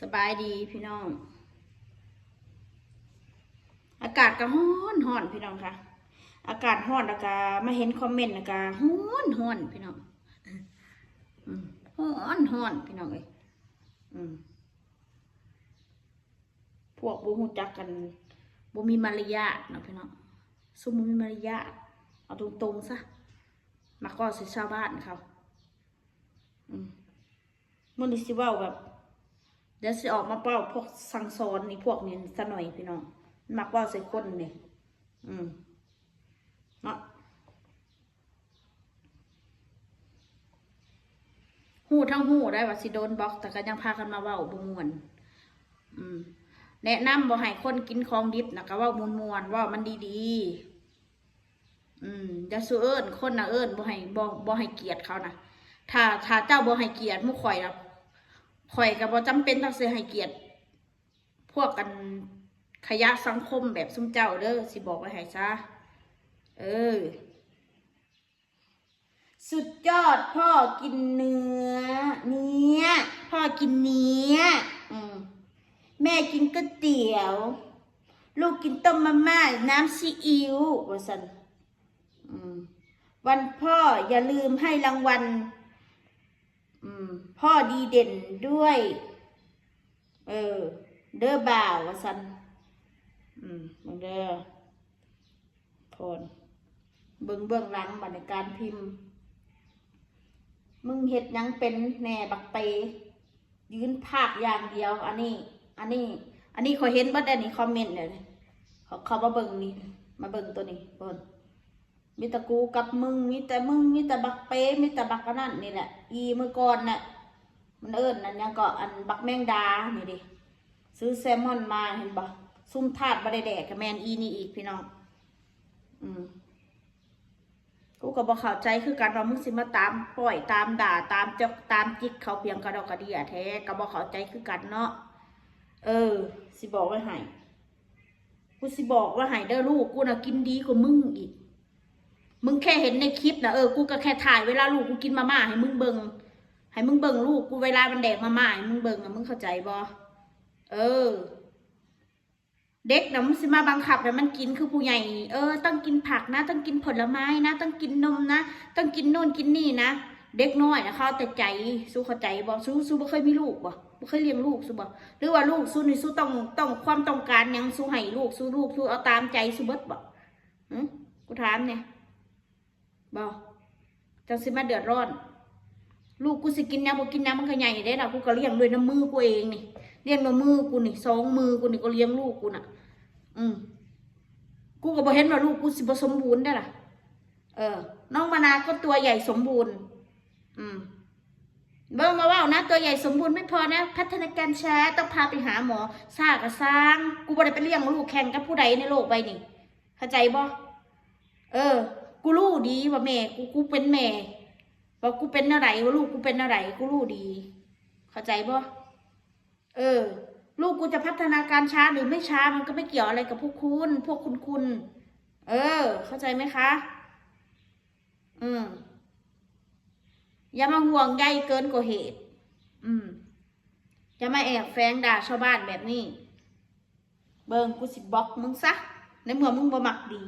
สบายดีพี่น้อง อากาศก็ร้อนร้อนพี่น้องค่ะ อากาศร้อนแล้วก็มาเห็นคอมเมนต์แล้วก็ร้อนร้อนพี่น้องอืมร้อนร้อนพี่น้องเอ้ยอืมพวกบูฮูจักกันบูมีมารยาทนะพี่น้องซุ่มบ่มีมารยาทเอาตรงๆซะมาก็สิชาวบ้านเขาอืมมันดิสิว่าแบบ ดี๋ยวสิออกมาเป้าพวกสังสอนนี่พวกนี้ซะหน่อยพี่น้องมักว่าใส่คนนี่อืมเนาะหูทั้งหูได้ว่าสิโดนบล็อก แต่ก็ยังพากันมาเว้าบ่ม่วน อืม แนะนำบ่ให้คนกินของดิบนะก็ว้ามวนๆเว่ามันดีๆ อืมจะสู้เอิ้นคนนะเอิ้นบ่ให้บ่บ่ให้เกียรติเขานะถ้าถ้าเจ้าบ่ให้เกียรติมู่ข่อยนะ ข่อยก็บ่จำเป็นต้องเสิให้เกียรติพวกกันขยะสังคมแบบซุ้มเจ้าเด้อสิบอกไว้ให้ซะเออ สุดยอดพ่อกินเนื้อ เนี้ย พ่อกินเนี้ยอืมแม่กินก๋วยเตี๋ยว ลูกกินต้มมาม่าน้ำซีอิ๊วว่าสันวันพ่ออย่าลืมให้รางวัลอืม พ่อดีเด่นด้วย เออ เด้อบ่าววสันอืมมึงเด้อพนเบิ่งเบื้องหลังบรรยการพิมพ์ มึงเห็ดยังเป็นแหน่บักเตยืนภาคอย่างเดียว อันนี้ อันนี้ อันนี้เขาเห็นบ่ได้นี่คอมเมนต์เนี่ยเขาเขามาเบิ่งนี่มาเบิ่งตัวนี้พนมีแต่กูกับมึงมีแต่มึงมีแต่บักเป้มีแต่บักนั่นนี่แหละอีเมื่อก่อนน่ะ มันเอิ้นนั่นยังก็อันบักแมงดานี่ดิซื้อแซลมอนมาเห็นบ่ซุ่มทาดบะได้แดกกับแมนอีนี่อีกพี่น้องอืมกูก็บอกเข้าใจคือการว่ามึงสิมาตามปล่อยตามด่าตามจกตามจิกเขาเพียงกระดอกกระเดียแท้ก็บอกเข้าใจคือกันเนาะเออ สิบอกไว้ให้กูสิบอกว่าให้เด้อลูกกูน่ะกินดีกว่ามึงอีก มึงแค่เห็นในคลิปนะเออกูก็แค่ถ่ายเวลาลูกกูกินมาม่าให้มึงเบิ่ง ให้มึงเบิ่งลูกกูเวลามันแดกมาม่าให้มึงเบิ่งอะมึงเข้าใจบ่เออ เด็กนะมันสิมาบังคับแล้วมันกินคือผู้ใหญ่เออต้องกินผักนะ ต้องกินผลไม้นะ ต้องกินนมนะ ต้องกินโน่นกินนี่นะเด็กน้อยนะเขาเอแต่ใจสู้เข้าใจบ่สู้สู้บ่เคยมีลูกบ่บ่เคยเลี้ยงลูกสู้บ่หรือว่าลูกสู้นี่สู้ต้องต้องความต้องการยังสู้ให้ลูกสู้ลูกสู้เอาตามใจสู้เบิดบ่กูถามเนี่ยบอจังสิมาเดือดร้อน ลูกกูสิกินยาบ่กินยามันก็ใหญ่ได้ละกูก็เลี้ยงด้วยน้ำมือกูเองนี่เลี้ยงด้วยมือกูนี่สองมือกูนี่ก็เลี้ยงลูกกูน่ะ อืมกูก็บ่เห็นว่าลูกกูสิบสมบูรณ์ได้ล่ะ เออ น้องมานาก็ตัวใหญ่สมบูรณ์ อืมเบิ่งมาว่านะ ตัวใหญ่สมบูรณ์ไม่พอนะ พัฒนาการช้าต้องพาไปหาหมอสร้างก็สร้าง กูบ่ได้ไปเลี้ยงลูกแข่งกับผู้ใดในโลกใบนี้เข้าใจบ่เออ กูรู้ดีว่าแม่ กูกูเป็นแม่ ว่ากูเป็นอะไรว่าลูกกูเป็นอะไรกูรู้ดี เข้าใจบ่เออ ลูกกูจะพัฒนาการช้าหรือไม่ช้ามันก็ไม่เกี่ยวอะไรกับพวกคุณ พวกคุณคุณ เออ เข้าใจไหมคะ อืมอย่ามาห่วงใยเกินกว่าเหตุ อืมอย่ามาแอบแฝงด่าชาวบ้านแบบนี้ เบิงกูสิบล็อกมึงซะในเมื่อมึงบ่มักดี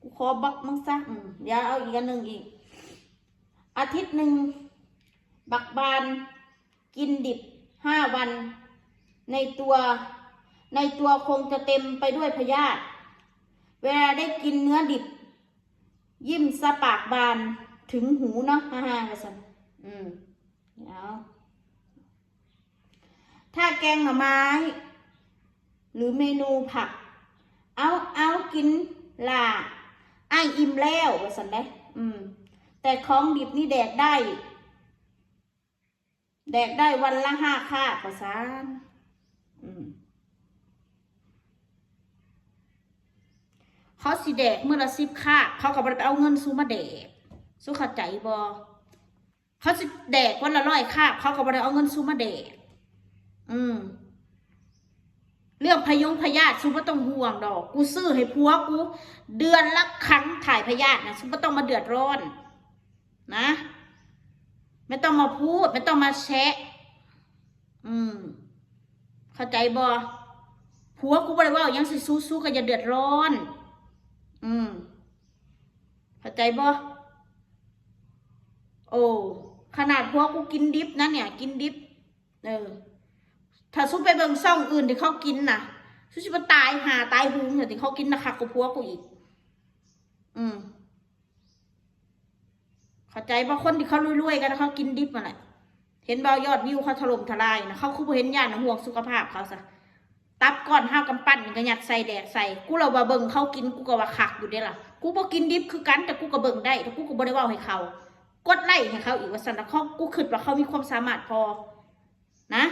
กูขอบล็อกมึงซะ อืมเดี๋ยวเอาอีกอันหนึ่งอีก อาทิตย์หนึ่ง บักบาน กินดิบห้าวัน ในตัว ในตัวคงจะเต็มไปด้วยพยาธิเวลาได้กินเนื้อดิบ ยิ้มสะปากบานถึงหูเนาะฮ่าฮ่ากระสันอืมเดี๋ยวถ้าแกงหน่อไม้ หรือเมนูผัก เอาเอากินลาไอายอิ่มแล้วว่าสันได้อืม แต่ของดิบนี่แดกได้ แดกได้วันละห้าคาบว่าซันเขาสิแดกเมื่อละสิบคาบเขาก็บ่ไปเอาเงินซูมาแดกสู้เข้าใจบ่เขาสิแดกวันละร้อยคาบเขาก็บ่ได้เอาเงินซูมาแดก อืมเรื่องพยงพยาธิซูบ่ต้องห่วงดอก กูซื้อให้ผัวกู เดือนละครั้งถ่ายพยาธินะซูบ่ต้องมาเดือดร้อน นะ ไม่ต้องมาพูด ไม่ต้องมาแชะ อืม เข้าใจบ่ผัวกูบ่ได้เว่ายังสิสู้สู้ก็อย่าเดือดร้อน อืม เข้าใจบ่โอ้ขนาดผัวกูกินดิบนะเนี่ย กินดิบ เออ ถ้าสู้ไปเบิ่งซ่องอื่นที่เขากินน่ะสู้สิมาตายหาตายหุงแต่ที่เขากินนะคักกูผัวกูอีก อืม เข้าใจบ่คนที่เขารวยๆกันเขากินดิบมาแหละเห็นบ่ยอดวิวเขาถล่มทลายนะเขาคือบ่เห็นญาติห่วงสุขภาพเขาซะตับก้อนห้าวกำปั้นนี่ก็ยัดใส่แดกใส่กูเราว่าเบิงเขากินกูก็ว่าคักอยู่เด้ล่ะกูบ่กินดิบคือกันแต่กูก็เบิงได้แต่กูก็บ่ได้เว้าให้เขา กดไลค์ให้เขาอีกว่าซั่นแล้วเขากูคิดว่าเขามีความสามารถพอ นะ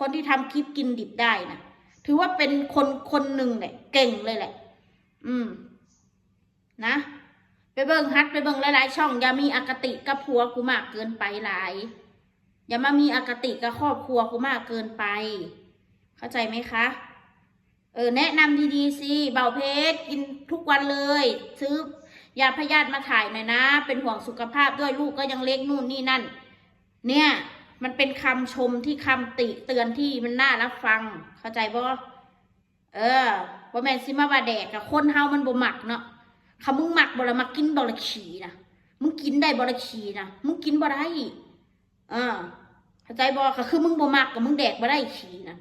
คนที่ทำคลิปกินดิบได้นะถือว่าเป็นคนคนหนึ่งแหละเก่งเลยแหละ อืม นะ ไปเบิ่งฮัดไปเบิ่งหลายๆช่อง อย่ามีอคติกับผัวกูมากเกินไปหลาย อย่ามามีอคติกับครอบครัวกูมากเกินไป เข้าใจไหมคะ เออ แนะนำดีๆสิเบาเพชรกินทุกวันเลย ซื้อยาพยาธิมาถ่ายหน่อยนะ เป็นห่วงสุขภาพด้วยลูกก็ยังเล็กนู่นนี่นั่น เนี่ยมันเป็นคำชมที่คำติเตือนที่มันน่ารับฟัง เข้าใจบ่เออบ่แมนสิมาว่าแดกกับคนเฮามันบ่หมักเนาะ คำมึงหมักบ่ละมากินบ่ละขี่นะมึงกินได้บ่ละขี่นะมึงกินบ่ได้เออเข้าใจบ่ก็คือมึงบ่หมักกับมึงแดกบ่ได้ขี่นะ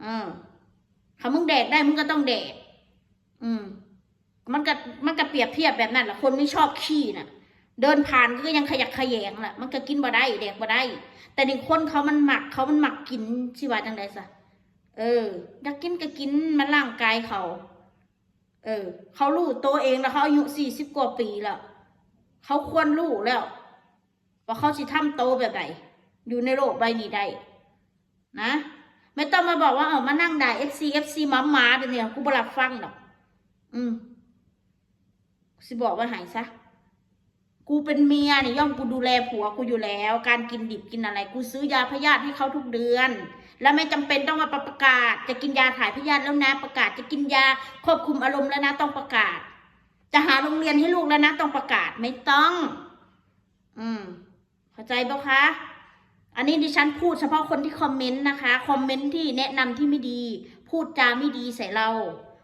เออคำมึงแดกได้มึงก็ต้องแดก อืม มันก็มันก็เปรียบเทียบแบบนั้นแหละคนไม่ชอบขี้น่ะ เดินผ่านก็ยังขยักขยงแหละมันก็กินบ่ได้แดกบ่ได้ แต่นี่คนเขามันหมักเขามันหมักกินสิว่าจังไดซะเอออยากกินก็กินมันร่างกายเขา เออ เขารู้ตัวเองแล้วเขาอายุสี่สิบกว่าปีแล้วเขาควรรู้แล้ว ว่าเขาสิทำโตแบบไหนอยู่ในโลกใบนี้ได้นะไม่ต้องมาบอกว่าเออมานั่งด่า FC FC หมาหมาเดี๋ยวนี้กูบรับฟังหรอกอืมสิบอกว่าหายซะกูเป็นเมียนี่ย่อมกูดูแลผัวกูอยู่แล้ว การกินดิบกินอะไร กูซื้อยาพยาธิให้เขาทุกเดือน แล้วไม่จำเป็นต้องมาประกาศ จะกินยาถ่ายพยาธิแล้วนะ ประกาศจะกินยาควบคุมอารมณ์แล้วนะ ต้องประกาศ จะหาโรงเรียนให้ลูกแล้วนะ ต้องประกาศไม่ต้อง อืมเข้าใจปะคะ อันนี้ดิฉันพูดเฉพาะคนที่คอมเมนต์นะคะคอมเมนต์ที่แนะนำที่ไม่ดี พูดจาไม่ดีใส่เรา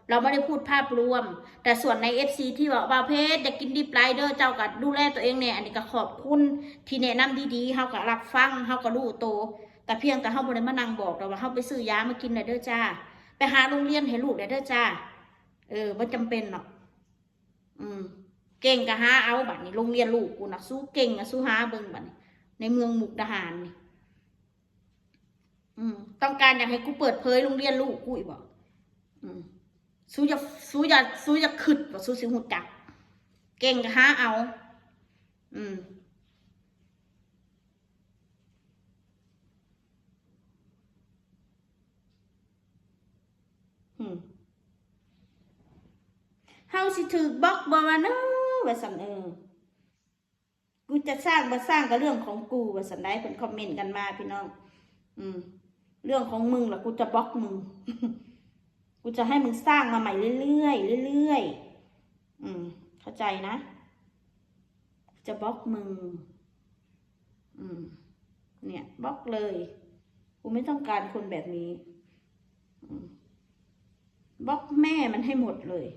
เราไม่ได้พูดภาพรวม แต่ส่วนใน FC ที่บอกว่าเพชรอยากกินดิบไรเดอร์เจ้าก็ดูแลตัวเองเนี่ยอันนี้ก็ขอบคุณที่แนะนำดีๆเฮาก็รับฟังเฮาก็รู้โต แต่เพียงแต่เฮาบ่ได้มานั่งบอกเราว่าเฮาไปซื้อยามากินได้เด้อจ้า ไปหาโรงเรียนให้ลูกได้เด้อจ้า เออบ่จำเป็นหรอกอืมเก่งก็หาเอาบัดนี้โรงเรียนลูกกูนะสู้เก่งอะสู้หาเบิ่งบัดนี้ ในเมืองมุกดาหารนี่อืมต้องการอยากให้กูเปิดเผยโรงเรียนลูกกูอีกบ่อืมสู้จะสู้จะสู้จะขึ้นบ่สู้สิหูจัก เก่งก็หาเอา อืม อืม เฮาสิถือบล็อกบ่ว่าเนาะว่าซั่นเออกูจะสร้างบ่สร้างก็เรื่องของกูว่าซั่นได้เพิ่นคอมเมนต์กันมาพี่น้อง อืม เรื่องของมึงล่ะกูจะบล็อกมึง กูจะให้มึงสร้างมาใหม่เรื่อยๆเรื่อยๆอืม เข้าใจนะ จะบล็อกมึง อืม เนี่ยบล็อกเลยกูไม่ต้องการคนแบบนี้บล็อกแม่มันให้หมดเลย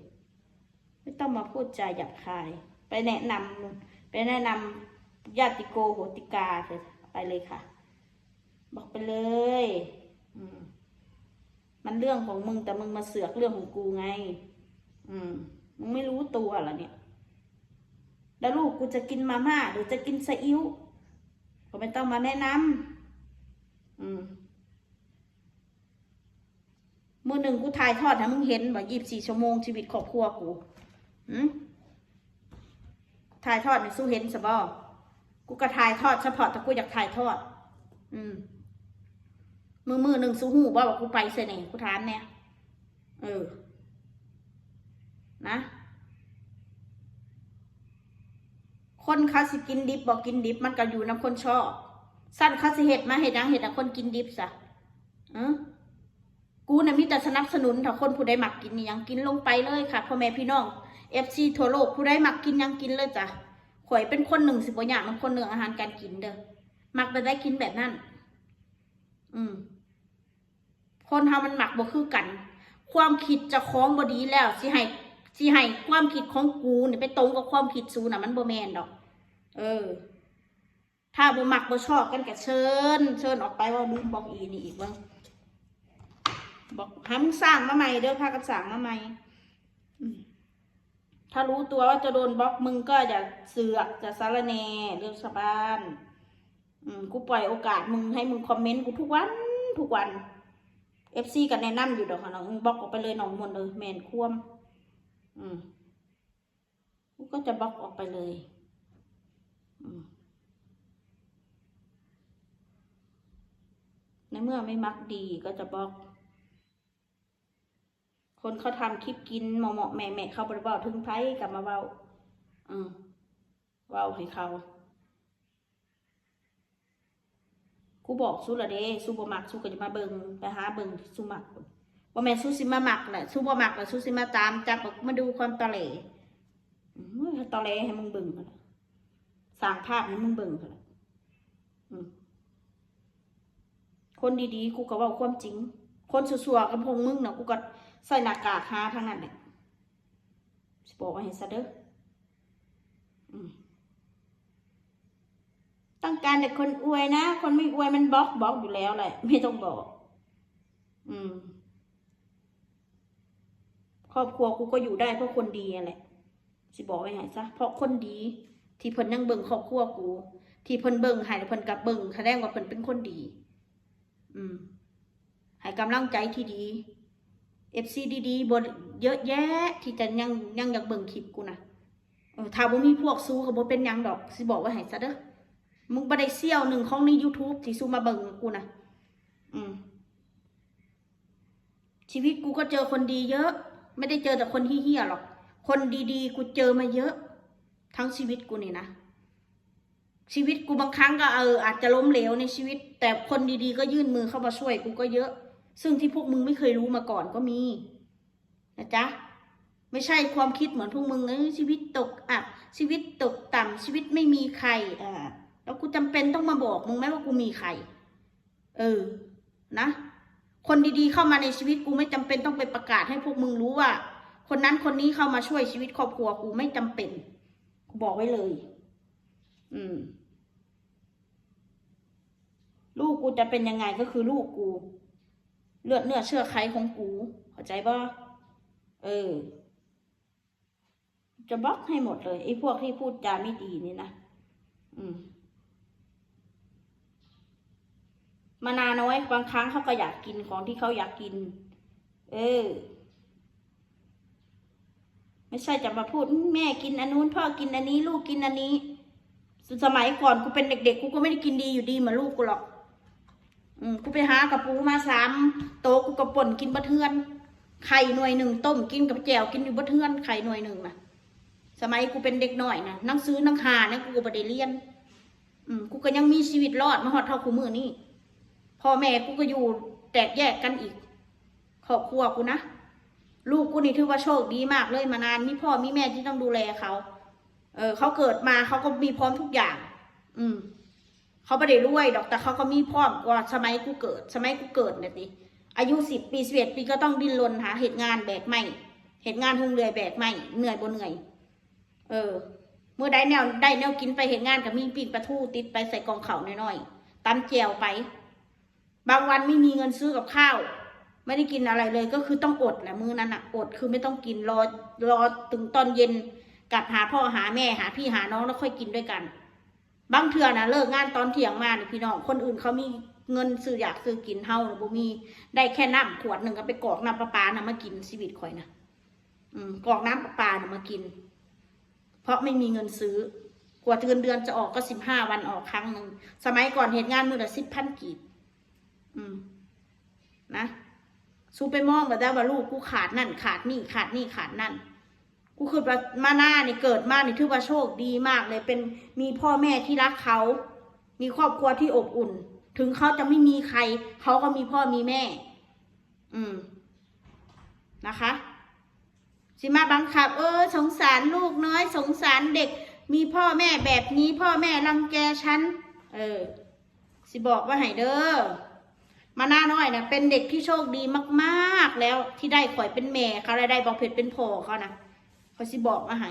ไม่ต้องมาพูดจาหยาบคาย ไปแนะนำไปแนะนำญาติโกโหติกาเไปเลยค่ะ บอกไปเลยอืมมันเรื่องของมึงแต่มึงมาเสือกเรื่องของกูไง อืมมึงไม่รู้ตัวเหรอเนี่ย แล้วลูกกูจะกินมาม่าหรือจะกินซีอิ๊วก็ไม่ต้องมาแนะนำอืมมือหนึ่งกูถ่ายทอดให้มึงเห็นบ่ยี่สิบสี่ชั่วโมงชีวิตครอบครัวกู ถ่ายทอดในสู้เห็นสบอกูก็ถ่ายทอดเฉพาะแต่กูอยากถ่ายทอด อืม มือมือหนึ่งสู้หูบ่ว่ากูไปเสน่ห์กูถามเนี่ย เออ นะ คนเขาสิกินดิบบอกกินดิบ มันก็อยู่น้ำคนชอบ สั้นเขาสิเห็ดมาเห็ดหยังเห็ดแต่คนกินดิบซะเออกูน่ะมีแต่สนับสนุนถ้าคนผู้ใดหมักกินนี่ยังกินลงไปเลยค่ะพ่อแม่พี่น้อง เอฟซีทั่วโลกผู้ใดหมักกินยังกินเลยจ้ะข่อยเป็นคนหนึ่งสิบกว่าอย่างมันคนหนึ่งอาหารการกินเด้อหมักไปได้กินแบบนั้น อืม คนเฮามันหมักบ่คือกัน ความคิดจะคล้องบ่ดีแล้วสิให้สิให้ความคิดของกูเนี่ยไปตรงกับความคิดซูน่ะ มันบ่แมนดอก เออ ถ้าบ่หมักบ่ชอบกันก็เชิญ เชิญออกไปว่าลืมบอกอีนี่อีกเบ้างบอกหามึงสร้างมาใหม่เด้อพากันสร้างมาใหม่ ถ้ารู้ตัวว่าจะโดนบล็อกมึงก็อย่าเสือกจะสารแนเรื่องชาวบ้านอืมกูปล่อยโอกาสมึงให้มึงคอมเมนต์กูทุกวันทุกวันเอฟซีกันแนะนำอยู่ดอกค่ะน้องบล็อกออกไปเลยน้องมนเลยแมนคว่ำอืมกูก็จะบล็อกออกไปเลย อืมในเมื่อไม่มักดีก็จะบล็อก คนเขาทำคลิปกินเหมาะเหมาะแม่แม่เขาบริบาถึงไพ่กลับมาเว้าอืมเว้าให้เขากูบอกสู้ละเด้สู้บ่มักสู้ก็จะมาเบิงไปหาเบิงสู้มักว่าแม่สู้สิมามักแหละสู้บ่มักแหละสู้สิมาตามจับมาดูความตอแหลอืมตอแหลให้มึงเบิงกันสร้างภาพให้มึงเบิงกันละคนดีๆ กูก็เว่าความจริง คนสัวๆกับพงมึงเนาะกูก็ ใส่หน้ากากหาทางนั้นแหละสิบอกว่าเห็นซะเด้อต้องการแต่คนอวยนะ คนไม่อวยมันบล็อกบล็อกอยู่แล้วแหละไม่ต้องบอก อืม ครอบครัวกูก็อยู่ได้เพราะคนดีนั่นแหละสิบอกไว้ไงซะเพราะคนดี ที่เพิ่นยังเบิ่งครอบครัวกู ที่เพิ่นเบิ่งให้แล้วเพิ่นกลับเบิ่งแสดงว่าเพิ่นเป็นคนดี อืมให้กำลังใจที่ดี FC ดีๆบนเยอะแยะ ที่จะยังยังอยากเบิ่งคลิปกูนะเออถ้าบ่มีพวกสู้ก็บ่เป็นยังดอกสิบอกไว้ให้ซะเด้อมึงบ่ได้เซี่ยวหนึ่งของใน YouTube ที่ซูมาเบิ่งกูนะอืมชีวิตกูก็เจอคนดีเยอะ ไม่ได้เจอแต่คนเฮี้ยๆหรอก คนดีๆ กูเจอมาเยอะ ทั้งชีวิตกูนี่นะชีวิตกูบางครั้งก็เอออาจจะล้มเหลวในชีวิต แต่คนดีๆ ก็ยื่นมือเข้ามาช่วยกูก็เยอะ ซึ่งที่พวกมึงไม่เคยรู้มาก่อนก็มีนะจ๊ะไม่ใช่ความคิดเหมือนพวกมึงเอ้ยชีวิตตกอับชีวิตตกต่ำชีวิตไม่มีใครอ่าแล้วกูจำเป็นต้องมาบอกมึงไหมว่ากูมีใคร เออ นะ คนดีๆเข้ามาในชีวิตกูไม่จำเป็นต้องไปประกาศให้พวกมึงรู้ว่า คนนั้นคนนี้เข้ามาช่วยชีวิตครอบครัวกูไม่จำเป็นกูบอกไว้เลย อืม ลูกกูจะเป็นยังไงก็คือลูกกู เลือดเนื้อเชื่อใครของกูเข้าใจป่ะเออ จะบล็อกให้หมดเลยไอ้พวกที่พูดจาไม่ดีนี่นะอืมมานาน้อยบางครั้งเขาก็อยากกินของที่เขาอยากกิน เออ ไม่ใช่จะมาพูดแม่กินอันนู้นพ่อกินอันนี้ ลูกกินอันนี้ สมัยก่อนกูเป็นเด็กๆกูก็ไม่ได้กินดีอยู่ดีเหมือนลูกกูหรอก อืมกูไปหากระปูมาสามโตะกูกระป่นกินบะเทือน ไข่หน่วยหนึ่งต้มกินกับแจวกินอยู่บะเทือนไข่หน่วยหนึ่งนะสมัยกูเป็นเด็กหน่อยนะนั่งซื้อนั่งหาเนี่ยกูก็บ่ได้เรียน อืมกูก็ยังมีชีวิตรอดมาฮอดเท่ากูมือนี่พ่อแม่กูก็อยู่แตกแยกกันอีกครอบครัวกูนะลูกกูนี่ถือว่าโชคดีมากเลยมานานมีพ่อมีแม่ที่ต้องดูแลเขา เออเขาเกิดมาเขาก็มีพร้อมทุกอย่าง อืม เขาไม่ได้รวยดอกแต่เขาก็มีพร้อมกว่าสมัยกูเกิด สมัยกูเกิดเนี่ยติอายุสิบปีสิบเอ็ดปีก็ต้องดิ้นรนหาเหตุงานแบกไม่เหตุงานทุงเรือยแบกไม่เหนื่อยบนเหนื่อย เออ เมื่อได้แนวได้แนวกินไปเหตุงานกับมีปีกปลาทูติดไปใส่กองเข่าน้อยๆตำแจวไป บางวันไม่มีเงินซื้อกับข้าว ไม่ได้กินอะไรเลยก็คือต้องอดแหละมือนั้นอะอดคือไม่ต้องกินรอรอถึงตอนเย็นกลับหาพ่อหาแม่หาพี่หาน้องแล้วค่อยกินด้วยกัน บางเทื่อนะเลิกงานตอนเที่ยงมาเนี่ยพี่น้องคนอื่นเขามีเงินซื้ออยากซื้อกินเฮาน่ะบ่มีได้แค่น้ำขวดหนึ่งก็ไปกอกน้ำประปานะมากินชีวิตข่อยนะอืมกอกน้ำประปานะมากิน เพราะไม่มีเงินซื้อกว่าเดือนเดือนจะออกก็สิบห้าวันออกครั้งหนึ่งสมัยก่อนเหตุงานมือละสิบพันกีบอืม นะสู้ไปมองแบบได้ว่าลูกกูขาดนั่น ขาดนี่ขาดนี่ขาดนั่น กูคือว่ามาหน้านี่เกิดมานี่ถือว่าโชคดีมากเลย เป็นมีพ่อแม่ที่รักเขา มีครอบครัวที่อบอุ่น ถึงเขาจะไม่มีใคร เขาก็มีพ่อมีแม่ อืม นะคะสิมาบังคับ เออ สงสารลูกน้อย สงสารเด็ก มีพ่อแม่แบบนี้ พ่อแม่รังแกฉัน เออ สิบอกว่าให้เด้อมาหน้าน้อยนะเป็นเด็กที่โชคดีมาก ๆ แล้วที่ได้ข่อยเป็นแม่เขาได้ได้บอกเพชรเป็นพ่อเขานะ เขาสิบอกมาให้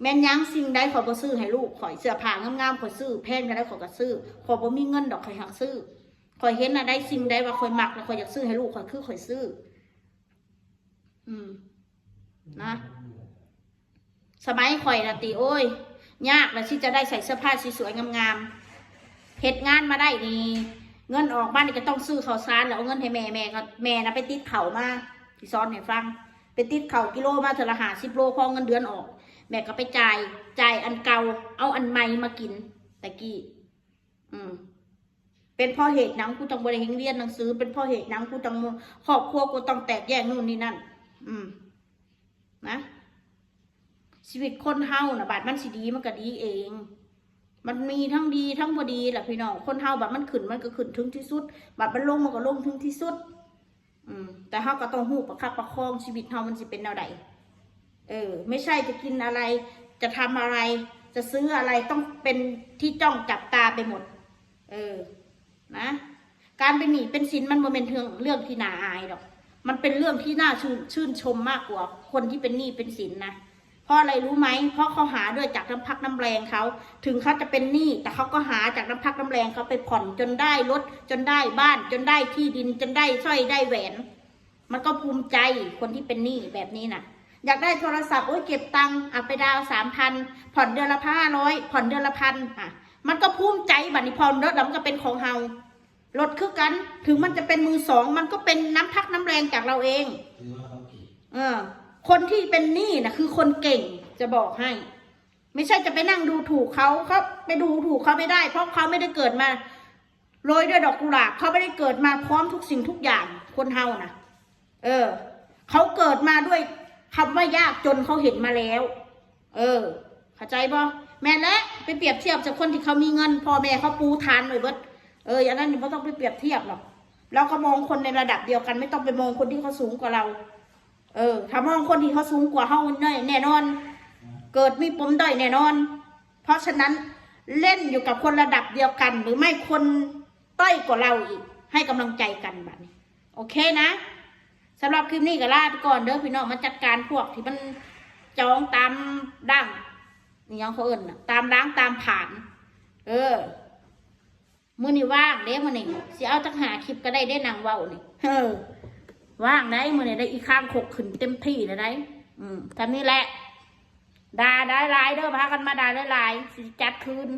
แม่นยังสิ่งใดขอยก็ซื้อให้ลูกข่อยเสื้อผ้างามๆข่อยซื้อแพงก็ได้ข่อยก็ซื้อข่อยบ่มีเงินดอกข่อยหักซื้อข่อยเห็นนะได้สิ่งใดว่าข่อยมักแล้วข่อยอยากซื้อให้ลูกข่อยคือข่อยซื้อ อืม นะ สมัยข่อยนะติโอ้ย ยากนะที่จะได้ใส่เสื้อผ้าสวยๆงามๆเฮ็ดงานมาได้นี่เงินออกบ้านนี่ก็ต้องซื้อข้าวสารแล้วเอาเงินให้แม่แม่ก็แม่นะไปติดเข่ามาที่ซ้อนให้ฟัง ไปติดเข่ากิโลมาเทละหาสิบโลพอเงินเดือนออก แม่ก็ไปจ่ายจ่ายอันเก่า เอาอันใหม่มากินตะกี้ อืม เป็นเพ่อเหตุนังกูต้องบริเฮงเรียนหนังสือ เป็นเพ่อเหตุนังกูต้องครอบครัวกูต้องแตกแยกนู่นนี่นั่น อืม นะชีวิตคนเฮาน่ะบาดมันสิดีมันก็ดีเอง มันมีทั้งดีทั้งบ่ดีแหละพี่น้อง คนเฮาบาดมันขึ้นมันก็ขึ้นถึงที่สุดบาดมันลงมันก็ลงถึงที่สุด อืม แต่เฮาก็ต้องหูประคับประคองชีวิตเฮามันสิเป็นแนวใดเออ ไม่ใช่จะกินอะไร จะทำอะไร จะซื้ออะไรต้องเป็นที่จ้องจับตาไปหมด เออ นะ การเป็นหนี้เป็นสินมันโมเมนเทืองเรื่องที่น่าอายหรอก มันเป็นเรื่องที่น่าชื่นชมมากกว่า คนที่เป็นหนี้เป็นสินนะ ราะอะไรรู้ไหมเพราะเขาหาด้วยจากน้ำพักน้ำแรงเขาถึงเขาจะเป็นหนี้แต่เขาก็หาจากน้ำพักน้ำแรงเขาไปผ่อนจนได้รถจนได้บ้าน จนได้ที่ดินจนได้สร้อยได้แหวน มันก็ภูมิใจคนที่เป็นหนี้แบบนี้น่ะ อยากได้โทรศัพท์โอ้ยเก็บตังค์อะไปดาวสามพันผ่อนเดือนละห้าร้อยผ่อนเดือนละพันอะ มันก็ภูมิใจบัดนี้ผ่อนรถแล้วมันก็เป็นของเฮารถคือกัน ถึงมันจะเป็นมือสอง มันก็เป็นน้ำพักน้ำแรงจากเราเองถือว่าเขาเก่งเออ คนที่เป็นหนี้นะคือคนเก่งจะบอกให้ ไม่ใช่จะไปนั่งดูถูกเขาเขาไปดูถูกเขาไม่ได้ เพราะเขาไม่ได้เกิดมาโรยด้วยดอกกุหลาบเขาไม่ได้เกิดมาพร้อมทุกสิ่งทุกอย่างคนเฮานะเออเขาเกิดมาด้วยคำว่ายากจนเขาเห็นมาแล้ว เออเข้าใจปะแม่และไปเปรียบเทียบจากคนที่เขามีเงินพ่อแม่เขาปูทานหน่อยเบิดเอออย่างนั้นไม่ต้องไปเปรียบเทียบหรอกเราก็มองคนในระดับเดียวกัน ไม่ต้องไปมองคนที่เขาสูงกว่าเรา เออ ถ้ามองคนที่เขาสูงกว่าเขาแน่แน่นอน เกิดมีปมด้อยแน่นอน เพราะฉะนั้นเล่นอยู่กับคนระดับเดียวกัน หรือไม่คนต้อยกว่าเราอีก ให้กำลังใจกันแบบนี้ โอเคนะสำหรับคลิปนี้ก็ลาไปก่อนเด้อพี่น้องมาจัดการพวกที่มันจองตามดั้งนี่ยังเขาเอิญน่ะตามล้างตามผ่าน เออมือนี่ว่างเด้มือนี่สิเอาจักหาคลิปก็ได้ได้นางเว้านี่เออ ว่างได้มือนี่ได้อีกข้างขกขึ้นเต็มที่เลยได้ อืมทำนี่แหละด่าได้หลายเด้อพากันมาด่าได้หลายสิจัดคืน